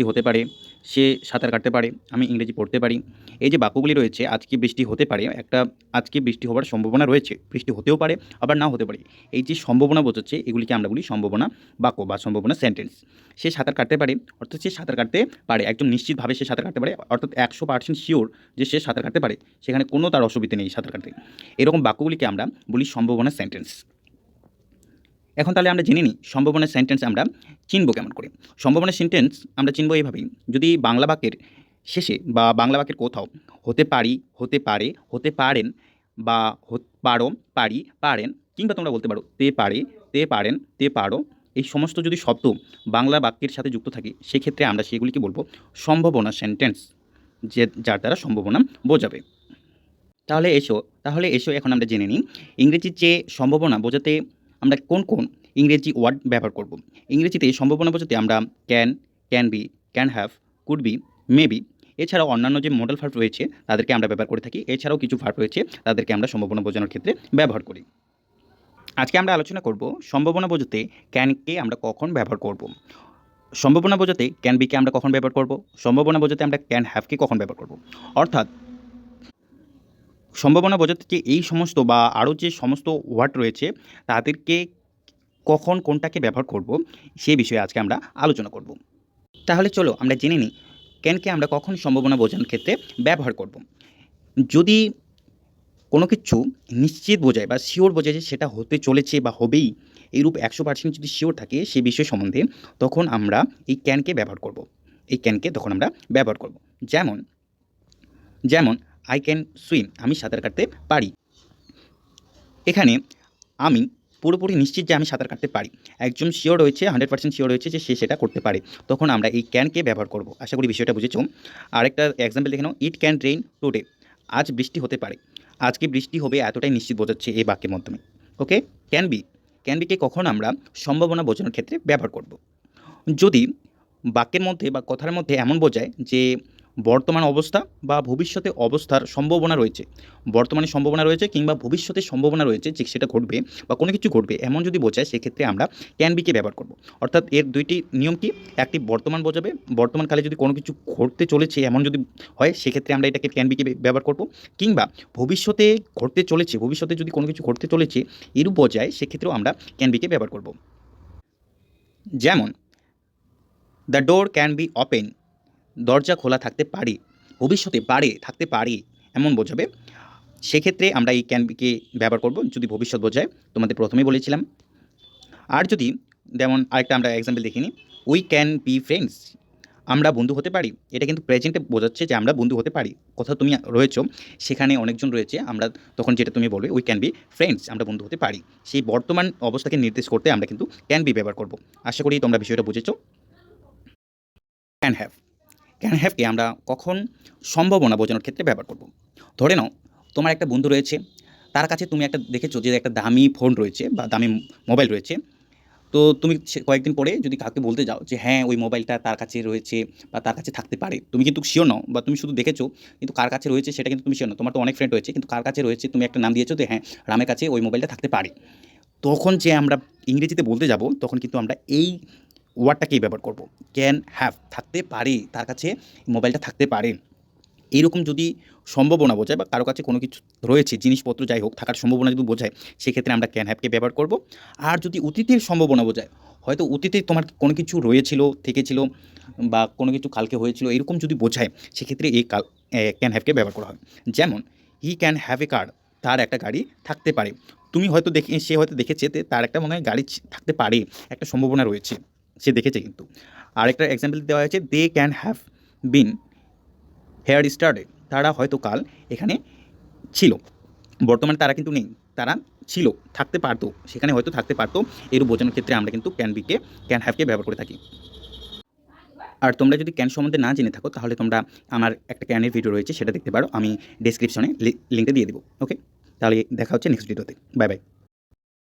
বৃষ্টি হতে পারে, সে সাঁতার কাটতে পারে, আমি ইংরেজি পড়তে পারি। এই যে বাক্যগুলি রয়েছে, আজকে বৃষ্টি হতে পারে, একটা আজকে বৃষ্টি হওয়ার সম্ভাবনা রয়েছে। বৃষ্টি হতেও পারে, আবার নাও হতে পারে। এই যে সম্ভাবনা বোঝাচ্ছে, এগুলিকে আমরা বলি সম্ভাবনা বাক্য বা সম্ভাবনা সেন্টেন্স সে সাঁতার কাটতে পারে, অর্থাৎ সে সাঁতার কাটতে পারে, একদম নিশ্চিতভাবে সে সাঁতার কাটতে পারে, অর্থাৎ একশো পার্সেন্ট শিওর যে সে সাঁতার কাটতে পারে। সেখানে কোনো তার অসুবিধা নেই সাঁতার কাটতে। এরকম বাক্যগুলিকে আমরা বলি সম্ভাবনা সেন্টেন্স এখন তাহলে আমরা জেনে নিই সম্ভাবনা সেন্টেন্স আমরা চিনব কেমন করে। সম্ভাবনা সেন্টেন্স আমরা চিনব এইভাবেই, যদি বাংলা বাক্যের শেষে বা বাংলা বাক্যের কোথাও হতে পারি, হতে পারে, হতে পারেন বা পারো, পারি, পারেন কিংবা তোমরা বলতে পারো তে পারে, তে পারেন, তে পারো, এই সমস্ত যদি শব্দ বাংলা বাক্যের সাথে যুক্ত থাকে, সেক্ষেত্রে আমরা সেগুলিকে বলব সম্ভাবনা সেন্টেন্স যে, যার দ্বারা সম্ভাবনা বোঝাবে। তাহলে এসো তাহলে এসো, এখন আমরা জেনে নিই। ইংরেজির যে সম্ভাবনা বোঝাতে আমরা কোন কোন ইংরেজি ওয়ার্ড ব্যবহার করব। ইংরেজিতে সম্ভাবনা বোঝাতে আমরা can can be can have could be maybe এছাড়াও অন্যান্য যে মডেল ভার্ব রয়েছে, তাদেরকে আমরা ব্যবহার করে থাকি। এছাড়াও কিছু ভার্ব রয়েছে, তাদেরকে আমরা সম্ভাবনা বোঝানোর ক্ষেত্রে ব্যবহার করি। আজকে আমরা আলোচনা করব সম্ভাবনা বোঝাতে ক্যানকে আমরা কখন ব্যবহার করব। সম্ভাবনা বোঝাতে ক্যান বিকে আমরা কখন ব্যবহার করব? সম্ভাবনা বোঝাতে আমরা ক্যান হ্যাভকে কখন ব্যবহার করব? অর্থাৎ সম্ভাবনা বোঝাতে যে এই সমস্ত বা আরও যে সমস্ত ওয়ার্ড রয়েছে, তাদেরকে কখন কোনটাকে ব্যবহার করব, সে বিষয়ে আজকে আমরা আলোচনা করব। তাহলে চলো আমরা জেনে নিই ক্যানকে আমরা কখন সম্ভাবনা বোঝানোর ক্ষেত্রে ব্যবহার করব। যদি কোনো কিছু নিশ্চিত বোঝায় বা শিওর বোঝায় যে সেটা হতে চলেছে বা হবেই, এইরূপ একশো পার্সেন্ট যদি শিওর থাকে সেই বিষয় সম্বন্ধে, তখন আমরা এই ক্যানকে ব্যবহার করব। এই ক্যানকে তখন আমরা ব্যবহার করব। যেমন যেমন আই ক্যান সুইম আমি সাঁতার কাটতে পারি। এখানে আমি পুরোপুরি নিশ্চিত যে আমি সাঁতার কাটতে পারি। একজন শিওর রয়েছে হান্ড্রেড পার্সেন্ট শিওর রয়েছে যে সে সেটা করতে পারে। তখন আমরা এই ক্যানকে ব্যবহার করব। আশা করি বিষয়টা বুঝেছ। আরেকটা এক্সাম্পল দেখে নাও। ইট ক্যান রেইন টুডে আজ বৃষ্টি হতে পারে। আজকে বৃষ্টি হবে এতটাই নিশ্চিত বোঝাচ্ছে এই বাক্যের মাধ্যমে। ওকে ক্যান বি ক্যান বিকে কখন আমরা সম্ভাবনা বোঝানোর ক্ষেত্রে ব্যবহার করব। যদি বাক্যের মধ্যে বা কথার মধ্যে এমন বোঝায় যে বর্তমান অবস্থা বা ভবিষ্যতে অবস্থার সম্ভাবনা রয়েছে। বর্তমানে সম্ভাবনা রয়েছে কিংবা ভবিষ্যতে সম্ভাবনা রয়েছে যে সেটা ঘটবে বা কোনো কিছু ঘটবে এমন যদি বোঝায়, সেক্ষেত্রে আমরা ক্যান বিকে ব্যবহার করব। অর্থাৎ এর দুইটি নিয়ম কি? একটি বর্তমান বোঝাবে, বর্তমানকালে যদি কোনো কিছু ঘটতে চলেছে এমন যদি হয়, সেক্ষেত্রে আমরা এটাকে ক্যান বিকে ব্যবহার করব। কিংবা ভবিষ্যতে ঘটতে চলেছে, ভবিষ্যতে যদি কোনো কিছু ঘটতে চলেছে এরূপ বোঝায়, সেক্ষেত্রেও আমরা ক্যান বিকে ব্যবহার করব। যেমন the door can be open দরজা খোলা থাকতে পারে, ভবিষ্যতে পারে, থাকতে পারে, এমন বোঝাবে। সেক্ষেত্রে আমরা এই ক্যানকে ব্যবহার করব, যদি ভবিষ্যৎ বোঝায়, তোমাদের প্রথমেই বলেছিলাম। আর যদি যেমন আরেকটা আমরা এক্সাম্পল দেখিনি উই ক্যান বি ফ্রেন্ডস আমরা বন্ধু হতে পারি। এটা কিন্তু প্রেজেন্টে বোঝাচ্ছে যে আমরা বন্ধু হতে পারি। কোথাও তুমি রয়েছো, সেখানে অনেকজন রয়েছে, আমরা তখন যেটা তুমি বলবে উই ক্যান বি ফ্রেন্ডস আমরা বন্ধু হতে পারি। সেই বর্তমান অবস্থাকে নির্দেশ করতে আমরা কিন্তু ক্যান বি ব্যবহার করব। আশা করি তোমরা বিষয়টা বুঝেছ। ক্যান হ্যাভ ক্যান হ্যাভকে আমরা কখন সম্ভাবনা বোঝানোর ক্ষেত্রে ব্যবহার করব। ধরে নাও, তোমার একটা বন্ধু রয়েছে, তার কাছে তুমি একটা দেখেছ যে একটা দামি ফোন রয়েছে বা দামি মোবাইল রয়েছে। তো তুমি কয়েকদিন পরে যদি কাউকে বলতে যাও যে হ্যাঁ ওই মোবাইলটা তার কাছে রয়েছে বা তার কাছে থাকতে পারে। তুমি কিন্তু শিওর নাও বা তুমি শুধু দেখেছ, কিন্তু কার কাছে রয়েছে সেটা কিন্তু তুমি শিওর নাও। তোমার তো অনেক ফ্রেন্ড রয়েছে, কিন্তু কার কাছে রয়েছে তুমি একটা নাম দিয়েছ যে হ্যাঁ রামের কাছে ওই মোবাইলটা থাকতে পারে। তখন যে আমরা ইংরেজিতে বলতে যাব, তখন কিন্তু আমরা এই ওয়ার্ডটাকেই ব্যবহার করব? ক্যান হ্যাভ থাকতে পারে, তার কাছে মোবাইলটা থাকতে পারে। এইরকম যদি সম্ভাবনা বোঝায় বা কারও কাছে কোনো কিছু রয়েছে, জিনিসপত্র যাই হোক, থাকার সম্ভাবনা যদি বোঝায়, সেক্ষেত্রে আমরা ক্যান হ্যাভকে ব্যবহার করব। আর যদি অতীতের সম্ভাবনা বোঝায়, হয়তো অতীতে তোমার কোনো কিছু রয়েছিল, থেকেছিল বা কোনো কিছু কালকে হয়েছিল, এরকম যদি বোঝায়, সেক্ষেত্রে এই কাল ক্যান হ্যাভকে ব্যবহার করা হয়। যেমন হি ক্যান হ্যাভ এ কার তার একটা গাড়ি থাকতে পারে। তুমি হয়তো দেখে, সে হয়তো দেখেছে তার একটা মনে হয় গাড়ি থাকতে পারে, একটা সম্ভাবনা রয়েছে। সে দেখেছে কিন্তু। আরেকটা এক্সাম্পল দেওয়া হয়েছে they can have been here স্টার্টে তারা হয়তো কাল এখানে ছিল। বর্তমানে তারা কিন্তু নেই, তারা ছিল, থাকতে পারতো, সেখানে হয়তো থাকতে পারতো এর বোঝানোর ক্ষেত্রে আমরা কিন্তু ক্যান বিকে ক্যান হ্যাভকে ব্যবহার করে থাকি। আর তোমরা যদি ক্যান সম্বন্ধে না জেনে থাকো, তাহলে তোমরা আমার একটা ক্যানের ভিডিও রয়েছে, সেটা দেখতে পারো, আমি ডেসক্রিপশনে লিঙ্কটা দিয়ে দেবো ওকে তাহলে দেখা হচ্ছে নেক্সট ভিডিওতে বাই বাই